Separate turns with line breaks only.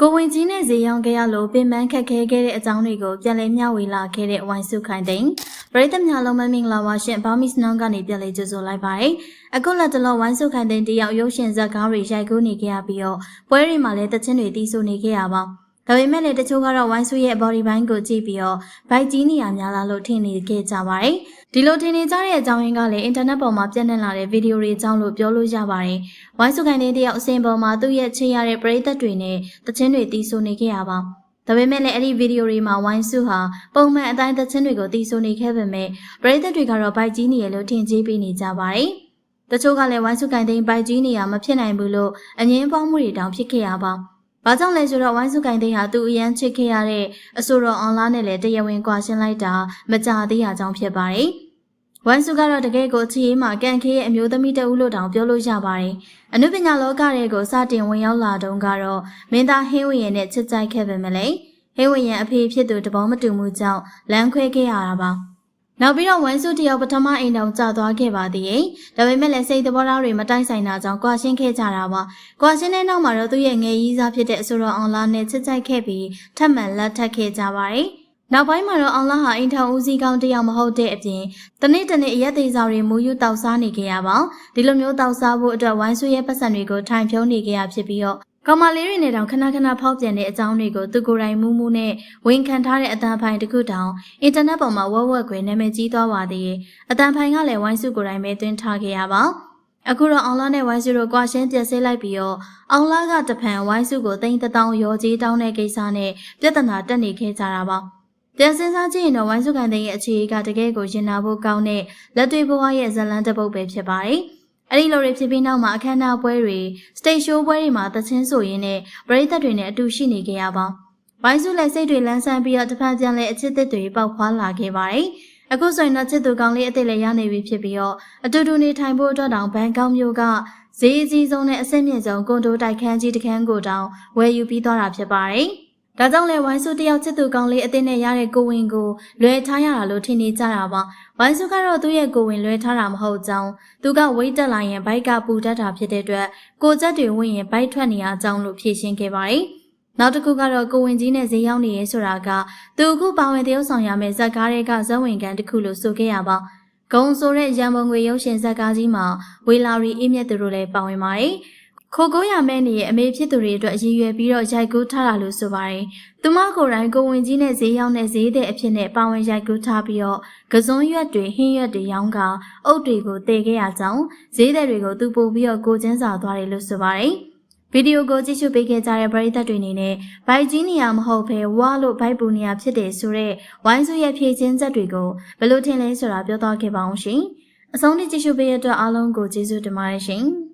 ကိုဝင်ကြီးနဲ့ဇေယောင်ခဲ့ရလို့ပင်ပန်းခက်ခဲခဲ့တဲ့အကြောင်းတွေကိုပြန်လည်မျှဝေလာခဲ့တဲ့ဝိုင်းစုခိုင်သိန်းပရိသတ်များလုံးမမင်္ဂလာပါရှင်ဘာမစ်နောင်ကနေပြန်လည်ကြိုဆိုလိုက်ပါတယ်အခုလက်တလောဝိုင်းစုခိုင်သိန်းတယောက်ရုပ်ရှင်ဇာတ်ကားတွေရိုက်ကူးနေခဲ့ရပြီးတော့ပွဲတွေမှာလည်းတချင်းတွေတီးဆိုနေခဲ့ရပါ ဒါပေမဲ့လည်းတချို့ကတော့ဝိုင်းစုရဲ့ body ဘိုင်းကိုကြည့်ပြီးတော့ဘိုက်ကြီးနေရများလားလို့ထင်နေခဲ့ကြပါတယ်ဒီလိုထင်နေကြတဲ့အကြောင်းရင်းကလည်းအင်တာနက်ပေါ်မှာပြန့်နှံ့လာတဲ့ဗီဒီယိုတွေအကြောင်းလို့ပြောလို့ရပါတယ်။ဝိုင်းစုခိုင်တဲ့တယောက်အစင်ပေါ်မှာသူ့ရဲ့ချစ်ရတဲ့ပရိသတ်တွေနဲ့တခြင်းတွေတီးဆိုနေခဲ့ရပါ။ဒါပေမဲ့လည်းအဲ့ဒီဗီဒီယိုတွေမှာဝိုင်းစုဟာပုံမှန်အတိုင်းတခြင်းတွေကိုတီးဆိုနေခဲ့ပေမဲ့ပရိသတ်တွေကတော့ဘိုက်ကြီးနေရလို့ထင်ကြီးပေးနေကြပါတယ်။တချို့ကလည်းဝိုင်းစုခိုင်တဲ့ဘိုက်ကြီးနေရမဖြစ်နိုင်ဘူးလို့အငင်းပေါင်းမှုတွေတောင်ဖြစ်ခဲ့ရပါ။ ဘာကြောင့်လဲဆိုတော့ဝိုင်းစုကင်သိန်းဟာသူအရန်ချစ်ခဲ့ရတဲ့အဆိုတော်အွန်လိုင်းနဲ့လည်းတရားဝင်ကွာရှင်းလိုက်တာမကြသေးတာကြောင့်ဖြစ်ပါတယ်။ဝိုင်းစုကတော့တကယ်ကိုချီရေးမှာကန်ခေးရဲ့အမျိုးသမီးတဦးလို့တောင်ပြောလို့ရပါတယ်။အနုပညာလောကတွေကိုစတင်ဝင်ရောက်လာတုန်းကတော့မင်းသားဟင်းဝရင်နဲ့ချစ်ကြိုက်ခဲ့ပေမဲ့လေဟင်းဝရင်အဖေဖြစ်သူတဘောမတူမှုကြောင့်လမ်းခွဲခဲ့ရတာပါ။ နောက်ပြီးတော့ဝမ်စုတယောက်ပထမအိမ်တောင်ကြာသွားခဲ့ပါသေးတယ်။ဒါပေမဲ့လည်းစိတ်သဘောထားတွေမတိုက်ဆိုင်တာကြောင့်ကွာရှင်းခဲ့ကြတာပါ။ကွာရှင်းတဲ့နောက်မှာတော့သူ့ရဲ့ငယ်ကြီးစားဖြစ်တဲ့အဆိုတော်အောင်လာနဲ့ချစ်ကြိုက်ခဲ့ပြီးထပ်မံလက်ထပ်ခဲ့ကြပါတယ်။နောက်ပိုင်းမှာတော့အောင်လာဟာအိမ်ထောင်ဦးစီးကောင်းတယောက်မဟုတ်တဲ့အပြင်တနေ့တနေ့အရက်သေးစားတွေမူယူတောက်စားနေကြရပါဒီလိုမျိုးတောက်စားဖို့အတွက်ဝိုင်းဆွေရဲ့ပတ်စံတွေကိုထိုင်ဖြုံးနေကြရဖြစ်ပြီးတော့ ကောင်မလေးတွေနဲ့တောင်ခဏခဏဖောက်ပြန်တဲ့အကြောင်းတွေကိုသူကိုယ်တိုင်မူးမူးနဲ့ဝန်ခံထားတဲ့အတန်ဖိုင်တစ်ခုတောင်အင်တာနက်ပေါ်မှာဝက်ဝက်ခွေနာမည်ကြီးသွားပါသေးတယ်အတန်ဖိုင်ကလည်းဝိုင်းစုကိုယ်တိုင်ပဲသွင်းထားခဲ့ရပါအခုတော့အောင်လာနဲ့ဝိုင်းစုတို့ကွာရှင်းပြက်ဆေးလိုက်ပြီးတော့အောင်လာကတဖန်ဝိုင်းစုကိုတိန်တထောင်ရောကြီးတောင်းတဲ့ကိစ္စနဲ့ပြဿနာတက်နေခဲ့ကြတာပါပြန်စင်းစားကြည့်ရင်တော့ဝိုင်းစုကန်တဲ့ရဲ့အခြေအကတကယ်ကိုရင်နာဖို့ကောင်းတဲ့လက်တွေ့ဘဝရဲ့ဇလန်းတစ်ပုဒ်ပဲဖြစ်ပါတယ်။ အဲ့ဒီလိုတွေဖြစ်ပြီးနောက်မှာအခမ်းအနားပွဲတွေစတိတ်ရှိုးပွဲတွေမှာသချင်းဆိုရင်းနဲ့ပရိသတ်တွေနဲ့အတူရှိနေကြရပါ။ဝိုင်းစုလက်စိတ်တွေလန်းဆန်းပြီးတော့တစ်ဖက်ပြန်လဲအချစ်သစ်တွေပေါက်ဖွာလာခဲ့ပါတယ်။အခုဆိုရင်တော့ချစ်သူကောင်းလေးအစ်စ်လည်းရနေပြီဖြစ်ပြီးတော့အတူတူနေထိုင်ဖို့အတွက်တောင်ဘန်ကောက်မြို့ကဈေးအကြီးဆုံးနဲ့အဆင့်မြင့်ဆုံးကွန်ဒိုတိုက်ခန်းကြီးတစ်ခန်းကိုတောင်ဝယ်ယူပြီးသွားတာဖြစ်ပါတယ်။ ဒါကြောင့်လဲဝိုင်းစုတယောက်ချစ်သူကောင်းလေးအသင်းနဲ့ရတဲ့ကိုဝင်ကိုလွဲထားရတာလို့ထင်နေကြတာပါဝိုင်းစုကတော့သူ့ရဲ့ကိုဝင်လွဲထားတာမဟုတ်ကြောင်းသူကဝိတ်တက်လာရင်ဘိုက်ကပူတတ်တာဖြစ်တဲ့အတွက်ကိုချက်တွေဝင်ရင်ဘိုက်ထွက်နေရကြောင်းလို့ဖြေရှင်းခဲ့ပါတယ်နောက်တစ်ခုကတော့ကိုဝင်ကြီးနဲ့ဈေးရောက်နေရဲဆိုတာကသူအခုပါဝင်တရုပ်ဆောင်ရမယ့်ဇက်ကားတွေကဇက်ဝင်ကန်တစ်ခုလို့ဆိုခဲ့ရပါဂုံဆိုတဲ့ရန်ပုံငွေရုပ်ရှင်ဇက်ကားကြီးမှာဝေလာရီအင်းမြတ်သူတို့လည်းပါဝင်ပါတယ် ခိုကိုရမဲနေရဲ့အမေဖြစ်သူတွေအတွက်အရည်ရွယ်ပြီးတော့ရိုက်ကူးထားတာလို့ဆိုပါတယ်။သူမကိုယ်တိုင်ကိုဝင်ကြီးနဲ့ဈေးရောက်တဲ့ဈေးတဲ့အဖြစ်နဲ့ပါဝင်ရိုက်ကူးထားပြီးတော့ကစွန်းရွက်တွေဟင်းရွက်တွေရောင်းကအုတ်တွေကိုတည်ခဲ့ရကြောင်းဈေးတဲ့တွေကိုသူပို့ပြီးတော့ကိုချင်းစာသွားတယ်လို့ဆိုပါတယ်။ဗီဒီယိုကိုကြည့်ရှုပေးခဲ့ကြတဲ့ပရိသတ်တွေအနေနဲ့ဘိုက်ကြီးနေရမဟုတ်ဘဲဝါလို့ဘိုက်ပူနေရဖြစ်တယ်ဆိုတော့ဝိုင်းစုရဲ့ဖြည့်ချင်းချက်တွေကိုဘယ်လိုထင်လဲဆိုတာပြောသွားခဲ့ပါအောင်ရှင်။အဆုံးထိကြည့်ရှုပေးရတဲ့အတွက်အားလုံးကိုကျေးဇူးတင်ပါတယ်ရှင်။